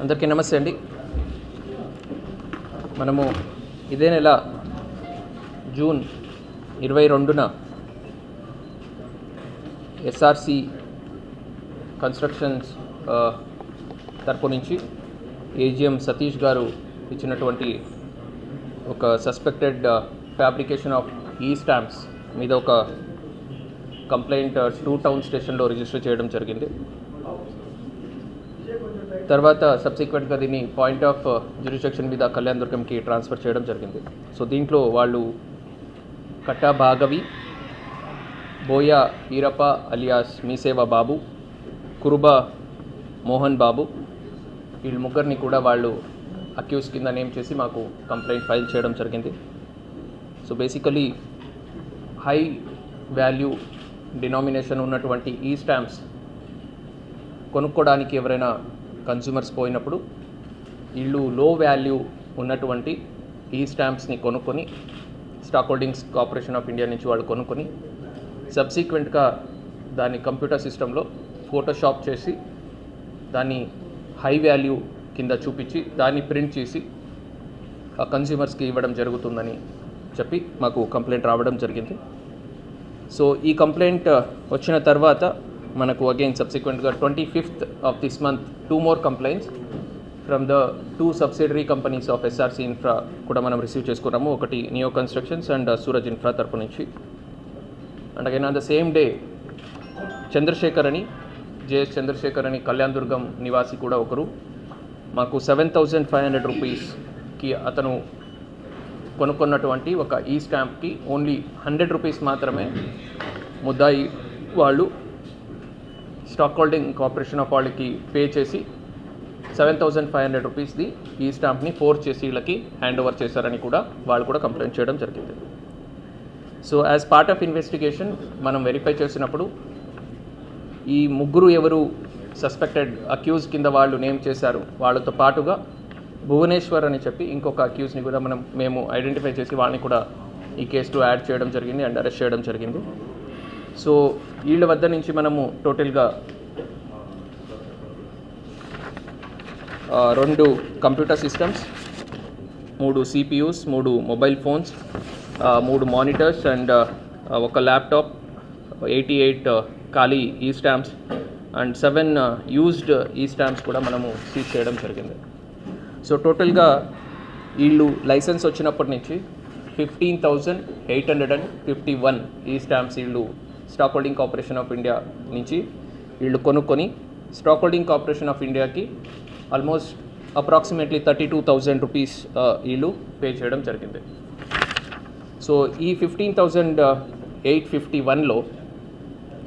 అందరికీ నమస్తే అండి. మనము ఇదే నెల జూన్ ఇరవై రెండున ఎస్ఆర్సి కన్స్ట్రక్షన్స్ తరపు నుంచి ఏజిఎం సతీష్ గారు ఇచ్చినటువంటి ఒక suspected fabrication of e stamps మీద ఒక కంప్లైంట్ టూ టౌన్ స్టేషన్లో రిజిస్టర్ చేయడం జరిగింది. తర్వాత సబ్సిక్వెంట్గా దీన్ని పాయింట్ ఆఫ్ జ్యూరిసెక్షన్ మీద కళ్యాణ్ దుర్గంకి ట్రాన్స్ఫర్ చేయడం జరిగింది. సో దీంట్లో వాళ్ళు కట్టా భాగవి బోయా ఈరప్ప అలియాస్ మీసేవ బాబు కురుబ మోహన్ బాబు వీళ్ళు ముగ్గురిని కూడా వాళ్ళు అక్యూస్ కింద నేమ్ చేసి మాకు కంప్లైంట్ ఫైల్ చేయడం జరిగింది. So basically high value denomination ఉన్నటువంటి ఈ స్టాంప్స్ కొనుక్కోవడానికి ఎవరైనా కన్జ్యూమర్స్ పోయినప్పుడు వీళ్ళు లో వాల్యూ ఉన్నటువంటి ఈ స్టాంప్స్ని కొనుక్కొని stock holdings corporation of India నుంచి వాళ్ళు కొనుక్కొని సబ్సీక్వెంట్గా దాన్ని కంప్యూటర్ సిస్టంలో ఫోటోషాప్ చేసి దాన్ని హై వాల్యూ కింద చూపించి దాన్ని ప్రింట్ చేసి ఆ కన్స్యూమర్స్కి ఇవ్వడం జరుగుతుందని చెప్పి మాకు కంప్లైంట్ రావడం జరిగింది. సో ఈ కంప్లైంట్ uh, వచ్చిన తర్వాత మనకు again సబ్సిక్వెంట్గా twenty fifth of this month two more complaints from the two subsidiary companies of S R C infra కూడా మనం రిసీవ్ చేసుకున్నాము. ఒకటి neo constructions and Suraj infra తరపు నుంచి. And again on the same day Chandrashekar అని JS Chandrasekhar అని కళ్యాణ్ దుర్గం నివాసి కూడా ఒకరు. మాకు సెవెన్ థౌజండ్ ఫైవ్ హండ్రెడ్ రూపీస్కి అతను కొనుక్కున్నటువంటి ఒక ఈ స్టాంప్కి ఓన్లీ హండ్రెడ్ రూపీస్ మాత్రమే ముద్దాయి వాళ్ళు స్టాక్ హోల్డింగ్ కార్పొరేషన్ ఆఫ్ వాళ్ళకి పే చేసి సెవెన్ థౌజండ్ ఫైవ్ హండ్రెడ్ రూపీస్ది ఈ స్టాంప్ని ఫోర్ చేసి వీళ్ళకి హ్యాండ్ ఓవర్ చేశారని కూడా వాళ్ళు కూడా కంప్లైంట్ చేయడం జరిగింది. So as part of investigation మనం వెరిఫై చేసినప్పుడు ఈ ముగ్గురు ఎవరు సస్పెక్టెడ్ అక్యూజ్ కింద వాళ్ళు నేమ్ చేశారు వాళ్ళతో పాటుగా భువనేశ్వర్ అని చెప్పి ఇంకొక అక్యూజ్ని కూడా మనం మేము ఐడెంటిఫై చేసి వాళ్ళని కూడా ఈ కేసులో యాడ్ చేయడం జరిగింది అండ్ అరెస్ట్ చేయడం జరిగింది. సో వీళ్ళ వద్ద నుంచి మనము టోటల్గా రెండు కంప్యూటర్ సిస్టమ్స్ మూడు సిపియూస్ మూడు మొబైల్ ఫోన్స్ మూడు మానిటర్స్ అండ్ ఒక ల్యాప్టాప్ ఎయిటీ ఎయిట్ ఖాళీ e stamps and seven used e stamps కూడా మనము సీజ్ చేయడం జరిగింది. సో టోటల్గా వీళ్ళు లైసెన్స్ వచ్చినప్పటి నుంచి fifteen thousand eight hundred and fifty one e stamps వీళ్ళు stock holding corporation of India నుంచి వీళ్ళు కొనుక్కొని స్టాక్ హోల్డింగ్ కార్పొరేషన్ ఆఫ్ ఇండియాకి almost approximately thirty two thousand rupees వీళ్ళు పే చేయడం జరిగింది. సో ఈ ఫిఫ్టీన్ థౌజండ్ ఎయిట్ ఫిఫ్టీ వన్లో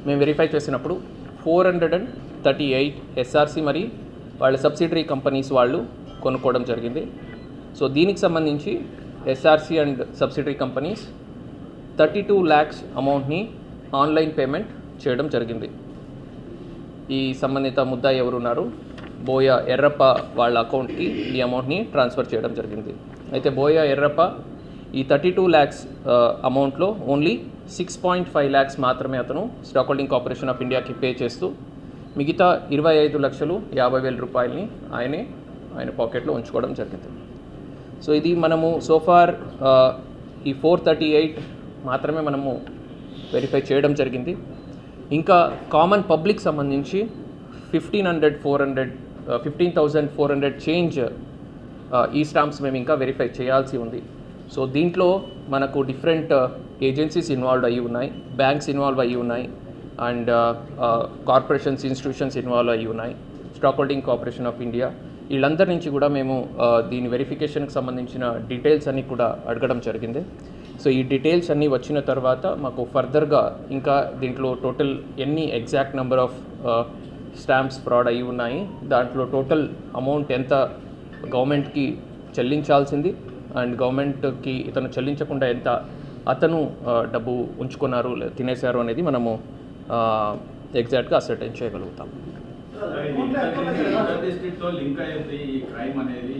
మేము వెరిఫై చేసినప్పుడు four hundred and thirty eight S R C మరి వాళ్ళ సబ్సిడరీ కంపెనీస్ వాళ్ళు కొనుక్కోవడం జరిగింది. సో దీనికి సంబంధించి S R C and subsidiary companies thirty two lakhs అమౌంట్ని ఆన్లైన్ పేమెంట్ చేయడం జరిగింది. ఈ సంబంధిత ముద్దా ఎవరున్నారు? బోయ ఎర్రప్ప వాళ్ళ అకౌంట్కి ఈ అమౌంట్ని ట్రాన్స్ఫర్ చేయడం జరిగింది. అయితే బోయ ఎర్రప్ప ఈ thirty two lakhs అమౌంట్లో only six point five lakhs మాత్రమే అతను స్టాక్ హోల్డింగ్ కార్పొరేషన్ ఆఫ్ ఇండియాకి పే చేస్తూ మిగతా ఇరవై ఐదు లక్షలు యాభై వేల రూపాయలని ఆయనే ఆయన పాకెట్లో ఉంచుకోవడం జరిగింది. సో ఇది మనము సోఫార్ ఈ ఫోర్ థర్టీ ఎయిట్ మాత్రమే మనము వెరిఫై చేయడం జరిగింది. ఇంకా కామన్ పబ్లిక్ సంబంధించి fifteen hundred four hundred fifteen thousand four hundred change e stamps మేము ఇంకా వెరిఫై చేయాల్సి ఉంది. సో దీంట్లో మనకు డిఫరెంట్ ఏజెన్సీస్ ఇన్వాల్వ్ అయ్యి ఉన్నాయి బ్యాంక్స్ ఇన్వాల్వ్ అయ్యి ఉన్నాయి అండ్ కార్పొరేషన్స్ ఇన్స్టిట్యూషన్స్ ఇన్వాల్వ్ అయ్యి ఉన్నాయి. Stock holding corporation of India వీళ్ళందరి నుంచి కూడా మేము దీని వెరిఫికేషన్కి సంబంధించిన డీటెయిల్స్ అన్నీ కూడా అడగడం జరిగింది. సో ఈ డీటెయిల్స్ అన్నీ వచ్చిన తర్వాత మాకు ఫర్దర్గా ఇంకా దీంట్లో టోటల్ ఎన్ని exact number of stamps fraud అయి ఉన్నాయి దాంట్లో టోటల్ అమౌంట్ ఎంత గవర్నమెంట్కి చెల్లించాల్సింది అండ్ గవర్నమెంట్కి ఇతను చెల్లించకుండా ఎంత అతను డబ్బు ఉంచుకున్నారు తినేశారు అనేది మనము ఎగ్జాక్ట్గా అసర్టైన్ చేయగలుగుతాం. డిస్ట్రిక్ట్లో లింక్ అయ్యింది ఈ క్రైమ్ అనేది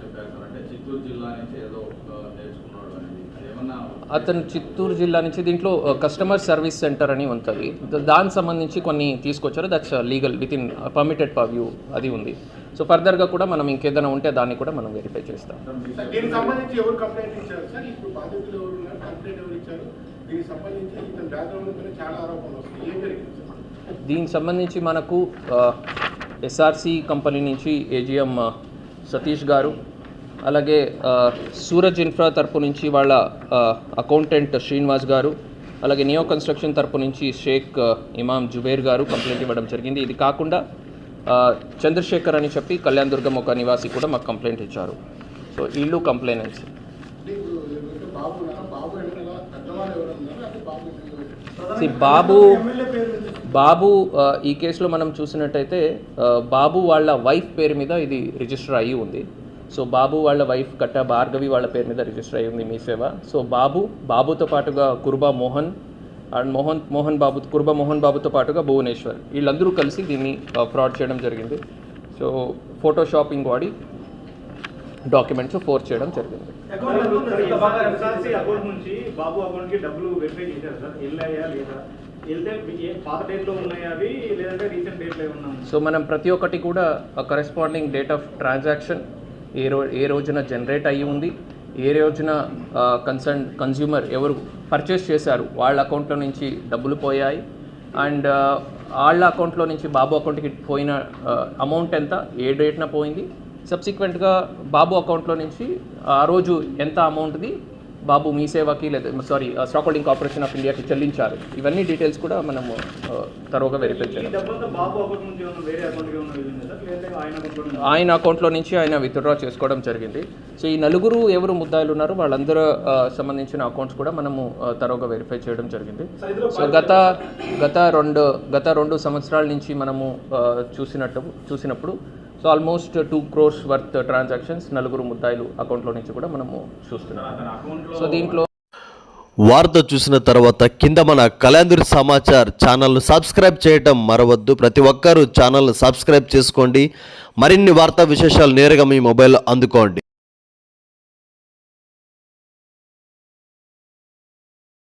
చెప్పారు సార్. అంటే చిత్తూరు జిల్లా నుంచి ఏదో నేర్చుకున్నాడు అనేది. అతను చిత్తూరు జిల్లా నుంచి దీంట్లో కస్టమర్ సర్వీస్ సెంటర్ అని ఉంటుంది. దానికి సంబంధించి కొన్ని తీసుకొచ్చారు. That's legal within permitted purview అది ఉంది. సో ఫర్దర్గా కూడా మనం ఇంకేదైనా ఉంటే దాన్ని కూడా మనం వెరిఫై చేస్తాం. దీనికి సంబంధించి ఎవరు కంప్లైంట్ ఇచ్చారు? సార్ ఇప్పుడు బాధితులు ఎవరు ఉన్నారు కంప్లైంట్ ఎవరు ఇచ్చారు? దీనికి సంబంధించి ఇతని బ్యాక్గ్రౌండ్ మీద చాలా ఆరోపణలు వస్తాయి. ఏం జరిగింది సార్? దీనికి సంబంధించి మనకు ఎస్ఆర్సి కంపెనీ నుంచి A G M Satish garu అలాగే సూరజ్ ఇన్ఫ్రా తరపు నుంచి వాళ్ళ అకౌంటెంట్ శ్రీనివాస్ గారు అలాగే నియో కన్స్ట్రక్షన్ తరపు నుంచి షేక్ ఆ, ఇమాం జుబేర్ గారు కంప్లైంట్ ఇవ్వడం జరిగింది. ఇది కాకుండా చంద్రశేఖర్ అని చెప్పి కళ్యాణ్ దుర్గం ఒక నివాసి కూడా మాకు కంప్లైంట్ ఇచ్చారు. సో వీళ్ళు కంప్లైనెంట్స్ బాబు బాబు ఈ కేసులో మనం చూసినట్టయితే బాబు వాళ్ళ వైఫ్ పేరు మీద ఇది రిజిస్టర్ అయ్యి ఉంది. సో బాబు వాళ్ళ వైఫ్ కట్ట భార్గవి వాళ్ళ పేరు మీద రిజిస్టర్ అయ్యి ఉంది మీ సేవ. సో బాబు బాబుతో పాటుగా కుర్బా మోహన్ అండ్ మోహన్ మోహన్ బాబు కుర్బా మోహన్ బాబుతో పాటుగా భువనేశ్వర్. వీళ్ళందరూ కలిసి దీన్ని ఫ్రాడ్ చేయడం జరిగింది. సో ఫోటోషాపింగ్ వాడి డాక్యుమెంట్స్ ఫోర్స్ చేయడం జరిగింది. అకౌంట్ నుంచి బాబు డబ్బులు సో మనం ప్రతి ఒక్కటి కూడా కరెస్పాండింగ్ డేట్ ఆఫ్ ట్రాన్సాక్షన్ ఏ రో ఏ రోజున జనరేట్ అయ్యి ఉంది. ఏ రోజున కన్సర్న్ కన్జ్యూమర్ ఎవరు పర్చేస్ చేశారు వాళ్ళ అకౌంట్లో నుంచి డబ్బులు పోయాయి. అండ్ వాళ్ళ అకౌంట్లో నుంచి బాబు అకౌంట్కి పోయిన అమౌంట్ ఎంత? ఏ డేట్న పోయింది? సబ్సిక్వెంట్గా బాబు అకౌంట్లో నుంచి ఆ రోజు ఎంత అమౌంట్ది బాబు మీ సేవకి లేదా sorry stock holding corporation of ఇండియాకి చెల్లించారు. ఇవన్నీ డీటెయిల్స్ కూడా మనము తరువుగా వెరిఫై లేదంటే ఆయన అకౌంట్లో నుంచి ఆయన విత్డ్రా చేసుకోవడం జరిగింది. సో ఈ నలుగురు ఎవరు ముద్దాయిలు ఉన్నారో వాళ్ళందరూ సంబంధించిన అకౌంట్స్ కూడా మనము ఆ, తరోగా వెరిఫై చేయడం జరిగింది. సో గత గత రెండు గత రెండు సంవత్సరాల నుంచి మనము చూసినట్టు చూసినప్పుడు so almost two crores worth transactions నలుగురు ముద్దాయిలు అకౌంట్లో నుంచి కూడా మనము చూస్తున్నాం. సో దీంట్లో వార్త చూసిన తర్వాత కింద మన కళ్యాణ్దురి సమాచార్ ఛానల్ను సబ్స్క్రైబ్ చేయటం మరవద్దు. ప్రతి ఒక్కరూ ఛానల్ను సబ్స్క్రైబ్ చేసుకోండి. మరిన్ని వార్తా విశేషాలు నేరుగా మీ మొబైల్లో అందుకోండి.